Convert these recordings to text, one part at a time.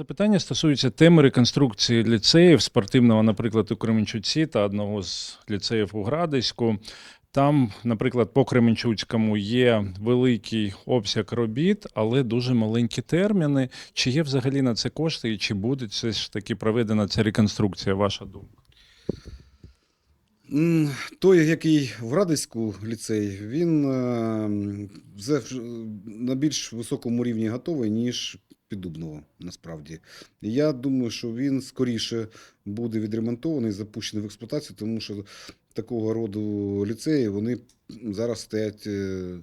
запитання стосується теми реконструкції ліцеїв спортивного, наприклад, у Кременчуці та одного з ліцеїв у Градиську. Там, наприклад, по Кременчуцькому є великий обсяг робіт, але дуже маленькі терміни. Чи є взагалі на це кошти, і чи буде все ж таки проведена ця реконструкція? Ваша думка? Той, який в Радиську ліцей, він е, вже на більш високому рівні готовий, ніж Піддубного, насправді. Я думаю, що він скоріше буде відремонтований, запущений в експлуатацію, тому що такого роду ліцеї вони зараз стоять е,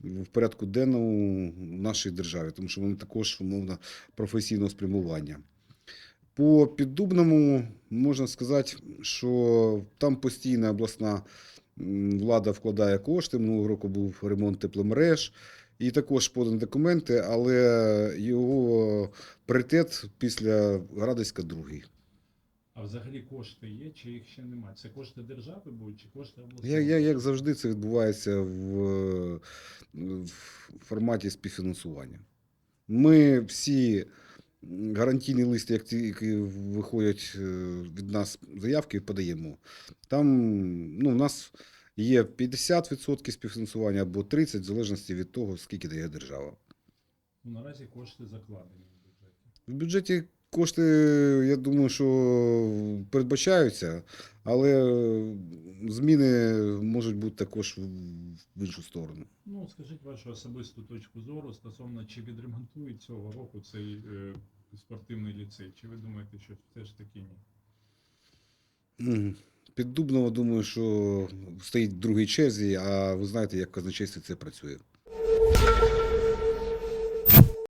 в порядку денному в нашій державі, тому що вони також умовно професійного спрямування. По Піддубному можна сказати, що там постійна обласна влада вкладає кошти. Минулого року був ремонт тепломереж, і також подані документи, але його пріоритет після Градиська другий. А взагалі кошти є, чи їх ще немає? Це кошти держави будуть, чи кошти обласної? Я, я, як завжди, це відбувається в, в форматі співфінансування. Ми всі гарантійні листи, як ті, які виходять е, від нас заявки, подаємо. Там ну, у нас є 50% співфінансування або 30%, в залежності від того, скільки дає держава. Ну, Наразі кошти закладені в бюджеті. В бюджеті кошти, я думаю, що передбачаються, але зміни можуть бути також в іншу сторону. Ну, скажіть вашу особисту точку зору стосовно чи відремонтують цього року цей е, спортивний ліцей? Чи ви думаєте, що все ж таки ні? Мгм. Під Дубново, думаю, що стоїть в другій черзі, а ви знаєте, як в це працює.